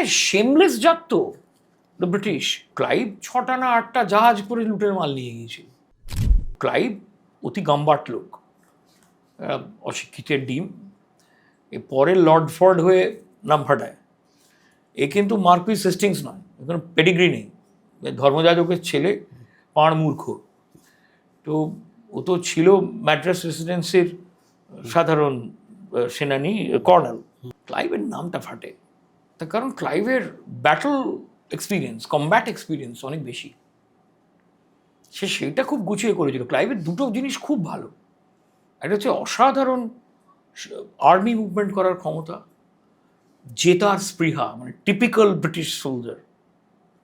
মানে শেমলেস জাত তো। ব্রিটিশ ক্লাইভ ছটা না আটটা জাহাজ করে লুটের মাল নিয়ে গিয়েছিল। ক্লাইভ অতি গাম্বাট লোক অশিক্ষিতের ডিম, এ পরে লর্ড ফর্ড হয়ে নাম ফাটায়। এ কিন্তু মার্কুইস সিস্টিংস নয় এখানে পেডিগ্রি নেই। ধর্মযাজকের ছেলে, পাঁড় মূর্খ। তো ও তো ছিল ম্যাড্রাস রেসিডেন্সির সাধারণ সেনানি, কর্নেল। ক্লাইভের নামটা ফাটে। তার কারণ ক্লাইভের ব্যাটল এক্সপিরিয়েন্স কমব্যাট এক্সপিরিয়েন্স অনেক বেশি। সে সেইটা খুব গুছিয়ে করেছিল। ক্লাইভের দুটো জিনিস খুব ভালো। একটা হচ্ছে অসাধারণ আর্মি মুভমেন্ট করার ক্ষমতা জেতার স্পৃহা মানে typical British soldier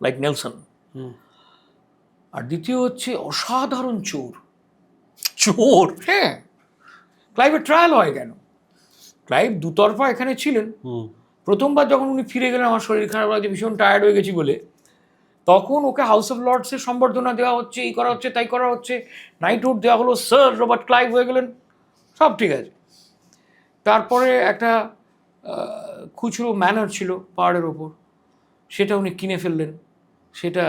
like Nelson আর দ্বিতীয় হচ্ছে অসাধারণ চোর। চোর? হ্যাঁ। ক্লাইভের ট্রায়াল হয় কেন? ক্লাইভ দুতরফা এখানে ছিলেন। প্রথমবার যখন উনি ফিরে গেলেন, আমার শরীর খারাপ লাগছে, ভীষণ টায়ার্ড হয়ে গেছি বলে। তখন ওকে হাউস অফ লর্ডসের সম্বর্ধনা দেওয়া হচ্ছে, এই করা হচ্ছে, তাই করা হচ্ছে। নাইটহুড দেওয়া হলো স্যার রবার্ট ক্লাইভ হয়ে গেলেন। সব ঠিক আছে। তারপরে একটা খুচরো ম্যানার ছিল পাহাড়ের ওপর। সেটা উনি কিনে ফেললেন। সেটা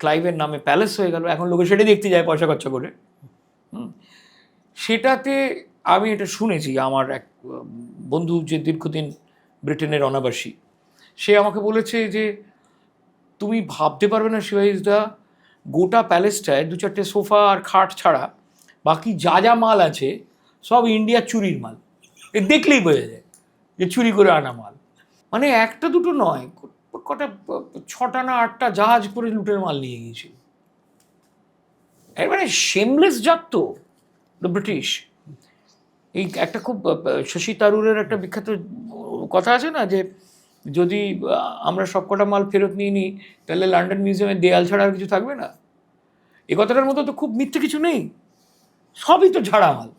ক্লাইভের নামে প্যালেস হয়ে গেল। এখন লোকে সেটাই দেখতে যায় পয়সা খরচা করে। সেটাতে আমি এটা শুনেছি, আমার এক বন্ধু যে দীর্ঘদিন ব্রিটেনের অনাবাসী। সে আমাকে বলেছে যে, তুমি ভাবতে পারবে না শিবাইজদা গোটা প্যালেসটায় দু চারটে সোফা আর খাট ছাড়া বাকি যা যা মাল আছে, সব ইন্ডিয়ার চুরির মাল। এ দেখলেই বোঝা যায় যে চুরি করে আনা মাল। মানে একটা দুটো নয়, কটা ছটা না আটটা জাহাজ করে লুটের মাল নিয়ে গিয়েছিল। মানে শেমলেস জাত তো ব্রিটিশ এই একটা খুব শশী তারুরের একটা বিখ্যাত কথা আছে না যে যদি আমরা সবকটা মাল ফেরত নিয়ে নিই, তাহলে লন্ডন মিউজিয়ামে দেয়াল ছাড়া আর কিছু থাকবে না? এ কথাটার মতো তো খুব মিথ্যে কিছু নেই। সবই তো ঝাড়া মাল